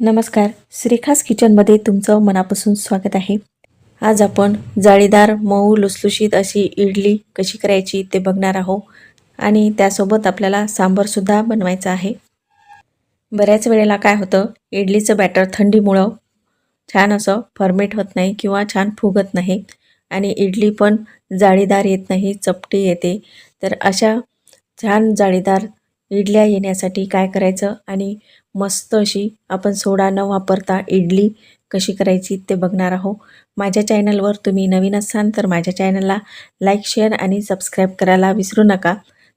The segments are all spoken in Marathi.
नमस्कार. श्रीखास किचनमध्ये तुमचं मनापासून स्वागत आहे. आज आपण जाळीदार मऊ लुसलुशीत अशी इडली कशी करायची ते बघणार आहोत आणि त्यासोबत आपल्याला सांबारसुद्धा बनवायचं आहे. बऱ्याच वेळेला काय होतं इडलीचं बॅटर थंडीमुळं छान असं फर्मेट होत नाही किंवा छान फुगत नाही आणि इडली पण जाळीदार येत नाही चपटी येते. तर अशा छान जाळीदार इडल्या येण्यासाठी काय करायचं आणि मस्त अशी आपण सोडा न वापरता इडली कशी करायची ते बघणार आहोत. माझ्या चॅनलवर तुम्ही नवीन असाल तर माझ्या चॅनलला लाईक शेअर आणि सबस्क्राईब करायला विसरू नका.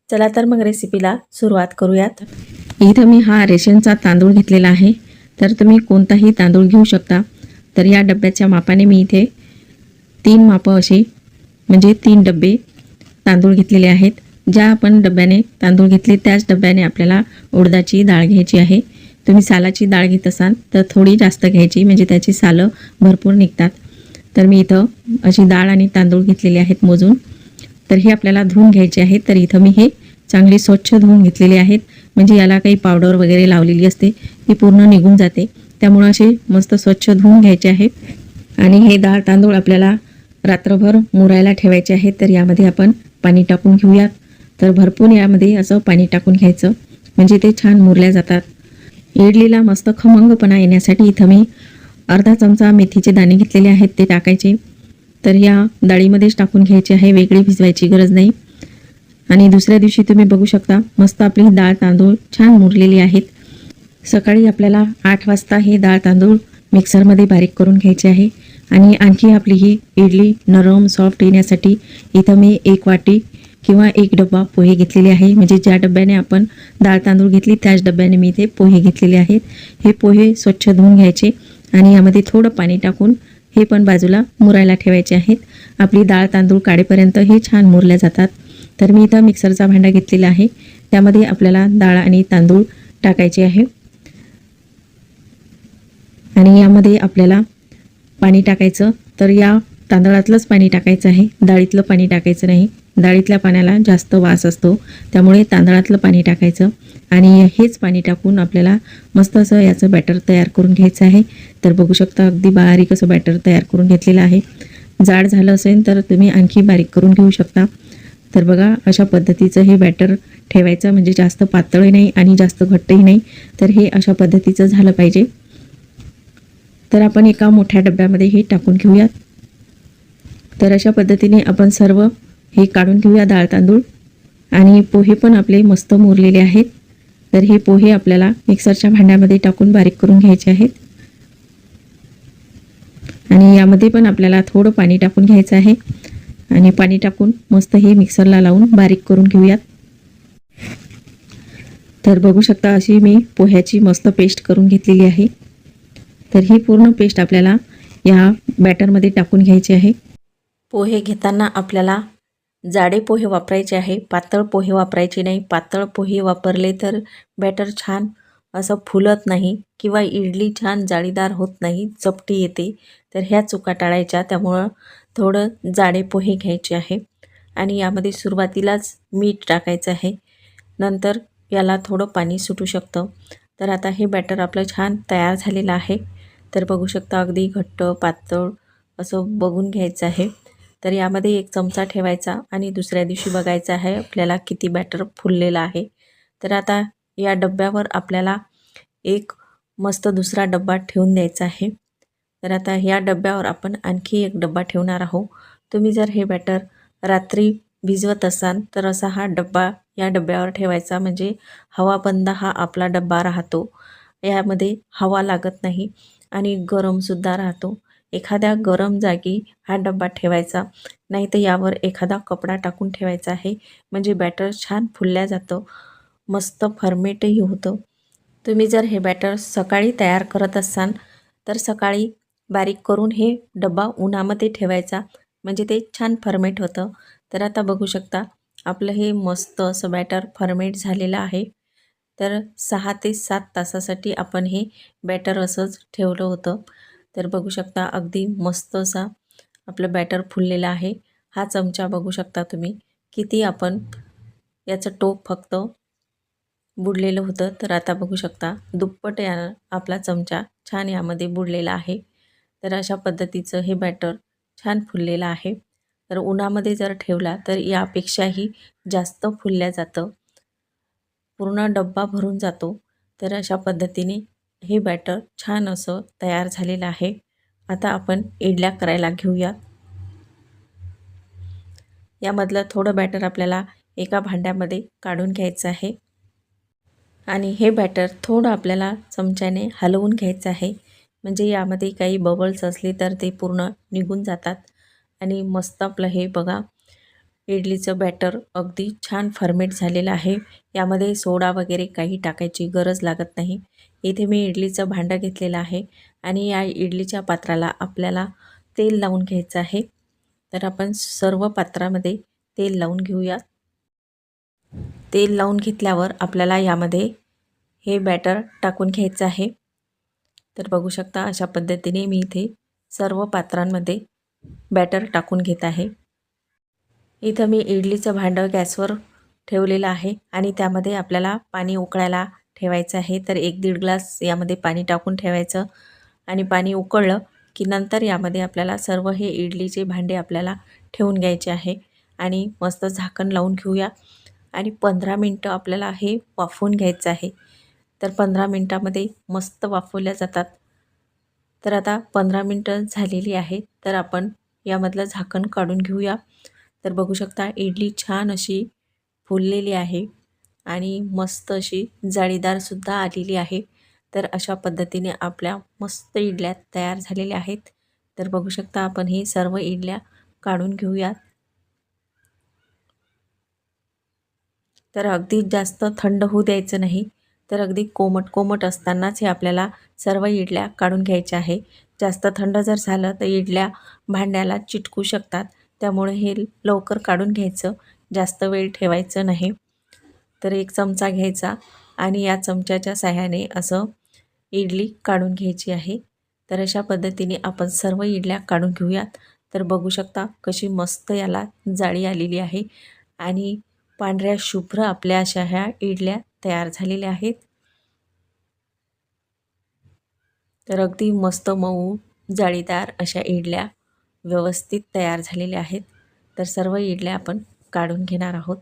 चला तर मग रेसिपीला सुरुवात करूयात. इथं मी हा रेशनचा तांदूळ घेतलेला आहे. तर तुम्ही कोणताही तांदूळ घेऊ शकता. तर या डब्याच्या मापाने मी इथे तीन मापं अशी म्हणजे तीन डबे तांदूळ घेतलेले आहेत. ज्या आपण डब्याने तांदूळ घेतले त्याच डब्याने आपल्याला उडदाची डाळ घ्यायची आहे. तुम्ही सालाची डाळ घेत असाल तर थोडी जास्त घ्यायची म्हणजे त्याची सालं भरपूर निघतात. तर मी इथं अशी डाळ आणि तांदूळ घेतलेले आहेत मोजून. तर हे आपल्याला धुवून घ्यायचे आहेत तर इथं मी हे चांगली स्वच्छ धुवून घेतलेले आहेत. म्हणजे याला काही पावडर वगैरे लावलेली असते ती पूर्ण निघून जाते. त्यामुळं असे मस्त स्वच्छ धुवून घ्यायचे आहेत. आणि हे डाळ तांदूळ आपल्याला रात्रभर मुरायला ठेवायचे आहेत तर यामध्ये आपण पाणी टाकून घेऊयात. तर भरपूर यामध्ये असं पाणी टाकून घ्यायचं. म्हणजे ते छान मुरल्या जातात. इडलीला मस्त खमंगपणा येण्यासाठी इथं मी अर्धा चमचा मेथीचे दाणे घेतलेले आहेत ते टाकायचे. तर या डाळीमध्येच टाकून घ्यायचे आहे वेगळी भिजवायची गरज नाही. आणि दुसऱ्या दिवशी तुम्ही बघू शकता मस्त आपली डाळ तांदूळ छान मुरलेली आहेत. सकाळी आपल्याला आठ वाजता हे डाळ तांदूळ मिक्सरमध्ये बारीक करून घ्यायचे आहे. आणि आणखी आपली ही इडली नरम सॉफ्ट येण्यासाठी इथं मी एक वाटी किंवा एक डबा पोहे घेतलेले आहे. म्हणजे ज्या डब्याने आपण डाळ तांदूळ घेतली त्याच डब्याने मी इथे पोहे घेतलेले आहेत. हे पोहे स्वच्छ धुवून घ्यायचे आणि यामध्ये थोडं पाणी टाकून हे पण बाजूला मुरायला ठेवायचे आहेत. आपली डाळ तांदूळ काढेपर्यंत हे छान मुरल्या जातात. तर मी इथं मिक्सरचा भांडा घेतलेला आहे. त्यामध्ये आपल्याला डाळ आणि तांदूळ टाकायचे आहे. आणि यामध्ये आपल्याला पाणी टाकायचं. तर या तांदळातलंच पाणी टाकायचं आहे. डाळीतलं पाणी टाकायचं नाही. डाळीतल्या पाण्याला जास्त वास असतो. त्यामुळे तांदळातलं पाणी टाकायचं आणि हेच पाणी टाकून आपल्याला मस्त असं याचं बॅटर तयार करून घ्यायचं आहे. तर बघू शकता अगदी बारीक असं बॅटर तयार करून घेतलेलं आहे. जाड झालं असेल तर तुम्ही आणखी बारीक करून घेऊ शकता. तर बघा अशा पद्धतीचं हे बॅटर ठेवायचं म्हणजे जास्त पातळही नाही आणि जास्त घट्टही नाही. तर हे अशा पद्धतीचं झालं पाहिजे. तर आपण एका मोठ्या डब्यामध्ये हे टाकून घेऊयात. तर अशा पद्धतीने आपण सर्व हे काढून घेऊया डाळ तांदूळ. आणि पोहे पण आपले मस्त मुरलेले आहेत. तर हे पोहे आपल्याला मिक्सरच्या भांड्यामध्ये टाकून बारीक करून घ्यायचे आहेत. आणि यामध्ये पण आपल्याला थोडं पाणी टाकून घ्यायचं आहे. आणि पाणी टाकून मस्त हे मिक्सरला लावून बारीक करून घेऊयात. तर बघू शकता अशी मी पोह्याची मस्त पेस्ट करून घेतलेली आहे. तर ही पूर्ण पेस्ट आपल्याला या बॅटरमध्ये टाकून घ्यायची आहे. पोहे घेताना आपल्याला जाडे पोहे वापरायचे आहे. पातळ पोहे वापरायचे नाही. पातळ पोहे वापरले तर बॅटर छान असं फुलत नाही किंवा इडली छान जाळीदार होत नाही चपटी येते. तर ह्या चुका टाळायच्या. त्यामुळं थोडं जाडे पोहे घ्यायचे आहे. आणि यामध्ये सुरुवातीलाच मीठ टाकायचं आहे. नंतर याला थोडं पाणी सुटू शकतं. तर आता हे बॅटर आपलं छान तयार झालेलं आहे. तर बघू शकता अगदी घट्ट पातळ असं बघून घ्यायचं आहे. तर यामध्ये एक चमचा ठेवायचा आणि दुसऱ्या दिवशी बघायचं आहे आपल्याला किती बॅटर फुललेलं आहे. तर आता या डब्यावर आपल्याला एक मस्त दुसरा डब्बा ठेवून द्यायचा आहे. तर आता या डब्यावर आपण आणखी एक डब्बा ठेवणार आहोत. तुम्ही जर हे बॅटर रात्री भिजवत असाल तर असा हा डब्बा या डब्यावर ठेवायचा. म्हणजे हवा बंद हा आपला डब्बा राहतो. यामध्ये हवा लागत नाही आणि गरमसुद्धा राहतो. एखाद्या गरम जागी हा डब्बा ठेवायचा. नाही तर यावर एखादा कपडा टाकून ठेवायचा आहे. म्हणजे बॅटर छान फुलल्या जातं. मस्त फर्मेटही होतं. तुम्ही जर हे बॅटर सकाळी तयार करत असाल तर सकाळी बारीक करून हे डब्बा उन्हामध्ये ठेवायचा. म्हणजे ते छान फर्मेट होतं. तर आता बघू शकता आपलं हे मस्त असं बॅटर फर्मेट झालेलं आहे. तर सहा ते सात तासासाठी आपण हे बॅटर असंच ठेवलं होतं. तर बघू शकता अगदी मस्त असा आपलं बॅटर फुललेलं आहे. हा चमचा बघू शकता तुम्ही. किती आपण याचं टोप फक्त बुडलेलं होतं तर आता बघू शकता दुप्पट या आपला चमचा छान यामध्ये बुडलेला आहे. तर अशा पद्धतीचं हे बॅटर छान फुललेलं आहे. तर उन्हामध्ये जर ठेवला तर यापेक्षाही जास्त फुलल्या जातं. पूर्ण डब्बा भरून जातो. तर अशा पद्धतीने हे बॅटर छान असं तयार झालेलं आहे. आता आपण इडल्या करायला घेऊया. यामधलं थोडं बॅटर आपल्याला एका भांड्यामध्ये काढून घ्यायचं आहे. आणि हे बॅटर थोडं आपल्याला चमच्याने हलवून घ्यायचं आहे. म्हणजे यामध्ये काही बबल्स असले तर ते पूर्ण निघून जातात. आणि मस्त आपलं हे बघा इडलीचं बॅटर अगदी छान फर्मेट झालेलं आहे. यामध्ये सोडा वगैरे काही टाकायची गरज लागत नाही. इथे मी इडलीचं भांडं घेतलेलं आहे आणि या इडलीच्या पात्राला आपल्याला तेल लावून घ्यायचं आहे. तर आपण सर्व पात्रामध्ये तेल लावून घेऊया तेल लावून घेतल्यावर आपल्याला यामध्ये हे बॅटर टाकून घ्यायचं आहे. तर बघू शकता अशा पद्धतीने मी इथे सर्व पात्रांमध्ये बॅटर टाकून घेत आहे. इथं मी इडलीचं भांडं गॅसवर ठेवलेलं आहे आणि त्यामध्ये आपल्याला पाणी उकळायला ठेवायचं आहे. तर एक दीड ग्लास यामध्ये पाणी टाकून ठेवायचं आणि पाणी उकळलं की नंतर यामध्ये आपल्याला सर्व हे इडलीचे भांडे आपल्याला ठेवून घ्यायचे आहे. आणि मस्त झाकण लावून घेऊया. आणि पंधरा मिनटं आपल्याला हे वाफवून घ्यायचं आहे. तर पंधरा मिनटामध्ये मस्त वाफवल्या जातात. तर आता पंधरा मिनटं झालेली आहे. तर आपण यामधलं झाकण काढून घेऊया. तर बघू शकता इडली छान अशी फुललेली आहे. आणि मस्त अशी जाळीदारसुद्धा आलेली आहे. तर अशा पद्धतीने आपल्या मस्त इडल्या तयार झालेल्या आहेत. तर बघू शकता आपण हे सर्व इडल्या काढून घेऊयात. तर अगदी जास्त थंड होऊ द्यायचं नाही. तर अगदी कोमट कोमट असतानाच हे आपल्याला सर्व इडल्या काढून घ्यायच्या आहे. जास्त थंड जर झालं तर इडल्या भांड्याला चिटकू शकतात. त्यामुळे हे लवकर काढून घ्यायचं. जास्त वेळ ठेवायचं नाही. तर एक चमचा घ्यायचा आणि या चमच्याच्या साह्याने असं इडली काढून घ्यायची आहे. तर अशा पद्धतीने आपण सर्व इडल्या काढून घेऊयात. तर बघू शकता कशी मस्त याला जाळी आलेली आहे आणि पांढऱ्या शुभ्र आपल्या अशा ह्या इडल्या तयार झालेल्या आहेत. तर अगदी मस्त मऊ जाळीदार अशा इडल्या व्यवस्थित तयार झालेल्या आहेत. तर सर्व इडल्या आपण काढून घेणार आहोत.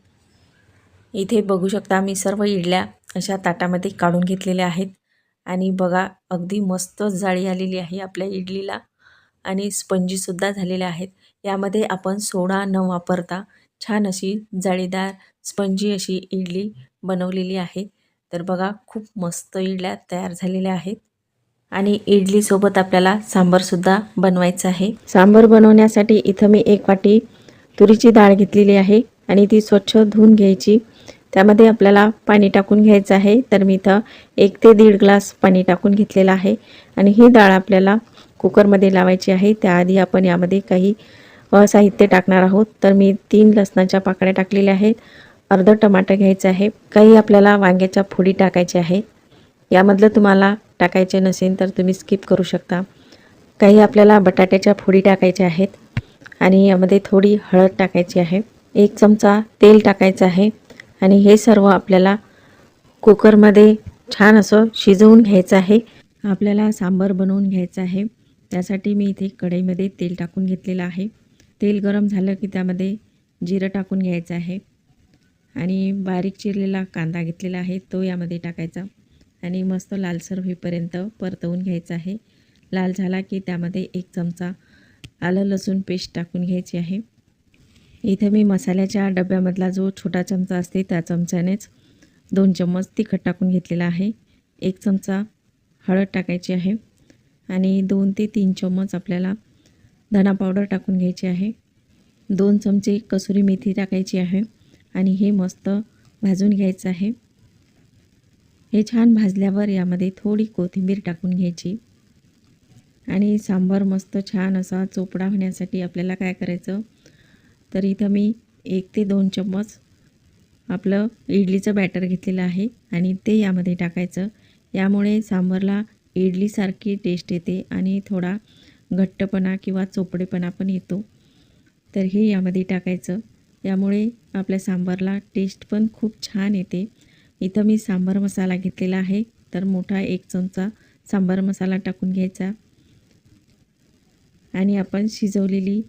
इथे बघू शकता मी सर्व इडल्या अशा ताटामध्ये काढून घेतलेल्या आहेत. आणि बघा अगदी मस्त जाळी आलेली आहे आपल्या इडलीला. आणि स्पंजीसुद्धा झालेल्या आहेत. यामध्ये आपण सोडा न वापरता छान अशी जाळीदार स्पंजी अशी इडली बनवलेली आहे. तर बघा खूप मस्त इडल्या तयार झालेल्या आहेत. आणि इडलीसोबत आपल्याला सांबारसुद्धा बनवायचं आहे. सांबर बनवण्यासाठी इथं मी एक वाटी तुरीची डाळ घेतलेली आहे. आणि ती स्वच्छ धुवून घ्यायची. त्यामध्ये आपल्याला पाणी टाकून घ्यायचं आहे. तर मी इथं एक ते दीड ग्लास पाणी टाकून घेतलेलं आहे. आणि ही डाळ आपल्याला कुकरमध्ये लावायची आहे. त्याआधी आपण यामध्ये काही साहित्य टाकणार आहोत. तर मी तीन लसणाच्या पाकळ्या टाकलेल्या आहेत. अर्ध टमाटर घ्यायचं आहे. काही आपल्याला वांग्याच्या फोडी टाकायच्या आहेत. यामधलं तुम्हाला टाकायचे नसेल तर तुम्ही स्किप करू शकता. काही आपल्याला बटाट्याच्या फोडी टाकायच्या आहेत. आणि यामध्ये थोडी हळद टाकायची आहे. एक चमचा तेल टाकायचं आहे. आणि हे सर्व आपल्याला कुकरमध्ये छान असं शिजवून घ्यायचं आहे. आपल्याला सांबार बनवून घ्यायचं आहे. त्यासाठी मी इथे कढईमध्ये तेल टाकून घेतलेलं आहे. तेल गरम झालं की त्यामध्ये जिरं टाकून घ्यायचं आहे. आणि बारीक चिरलेला कांदा घेतलेला आहे. तो यामध्ये टाकायचा. आणि मस्त लालसर होईपर्यंत परतवून घ्यायचा आहे. लाल झाला की त्यामध्ये एक चमचा आलं लसूण पेस्ट टाकून घ्यायची आहे. इथे मी मसाल्याच्या डब्यामधला जो छोटा चमचा असते त्या चमच्यानेच दोन चम्मच तिखट टाकून घेतलेला आहे. एक चमचा हळद टाकायची आहे आणि दोन ते तीन चम्मच आपल्याला धना पावडर टाकून घ्यायची आहे. दोन चमचे कसुरी मेथी टाकायची आहे आणि हे मस्त भाजून घ्यायचं आहे. हे छान भाजल्यावर यामध्ये थोडी कोथिंबीर टाकून घ्यायची. आणि सांबार मस्त छान असा चोपडा होण्यासाठी आपल्याला काय करायचं? तर इथं मी एक ते दोन चम्मच आपलं इडलीचं बॅटर घेतलेलं आहे आणि ते यामध्ये टाकायचं. यामुळे सांबारला इडलीसारखी टेस्ट येते आणि थोडा घट्टपणा किंवा चोपडेपणा पण येतो. तर हे यामध्ये टाकायचं. यामुळे आपल्या सांबारला टेस्ट पण खूप छान येते. इथं मी सांबार मसाला घेतलेला आहे. तर मोठा एक चमचा सांबार मसाला टाकून घ्यायचा. आणि आपण शिजवलेली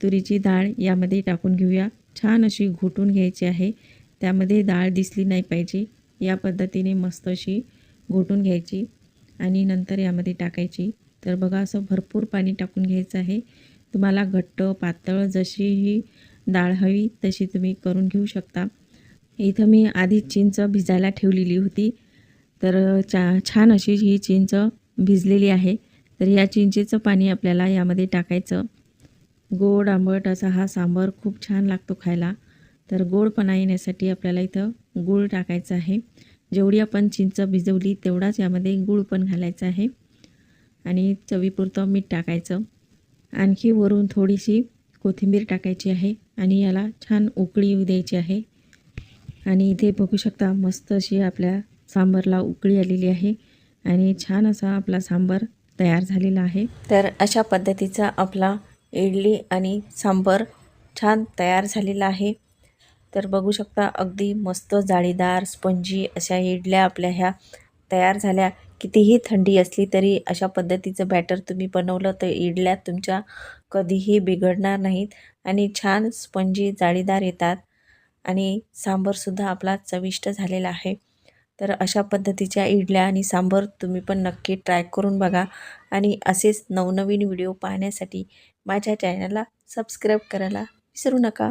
तुरीची डाळ यामध्ये टाकून घेऊया. छान अशी घोटून घ्यायची आहे. त्यामध्ये डाळ दिसली नाही पाहिजे. या पद्धतीने मस्त अशी घोटून घ्यायची आणि नंतर यामध्ये टाकायची. तर बघा असं भरपूर पाणी टाकून घ्यायचं आहे. तुम्हाला घट्ट पातळ जशीही डाळ हवी तशी तुम्ही करून घेऊ शकता. इथं मी आधी चिंच भिजायला ठेवलेली होती. तर चा छान अशी ही चिंच भिजलेली आहे. तर या चिंचेचं पाणी आपल्याला यामध्ये टाकायचं. गोड आंबट असा हा सांबार खूप छान लागतो खायला. तर गोडपणा येण्यासाठी आपल्याला इथं गूळ टाकायचं आहे. जेवढी आपण चिंच भिजवली तेवढाच यामध्ये गूळ पण घालायचा आहे. आणि चवीपुरतं मीठ टाकायचं. आणखी वरून थोडीशी कोथिंबीर टाकायची आहे आणि याला छान उकळी येऊ द्यायची आहे. आणि इथे बघू शकता मस्त अशी आपल्या सांबारला उकळी आलेली आहे आणि छान असा आपला सांबार तयार झालेला आहे. तर अशा पद्धतीचा आपला इडली आणि सांबर छान तयार झालेला आहे. तर बघू शकता अगदी मस्त जाळीदार स्पंजी अशा इडल्या आपल्या ह्या तयार झाल्या. कितीही थंडी असली तरी अशा पद्धतीचं बॅटर तुम्ही बनवलं तर इडल्या तुमच्या कधीही बिघडणार नाहीत आणि छान स्पंजी जाळीदार येतात आणि सांबरसुद्धा आपला चविष्ट झालेला आहे. तर अशा पद्धतीच्या इडल्या आणि सांबर तुम्ही पण नक्की ट्राय करून बघा आणि असेच नवनवीन व्हिडिओ पाहण्यासाठी माझ्या चॅनलला सबस्क्राईब करायला विसरू नका.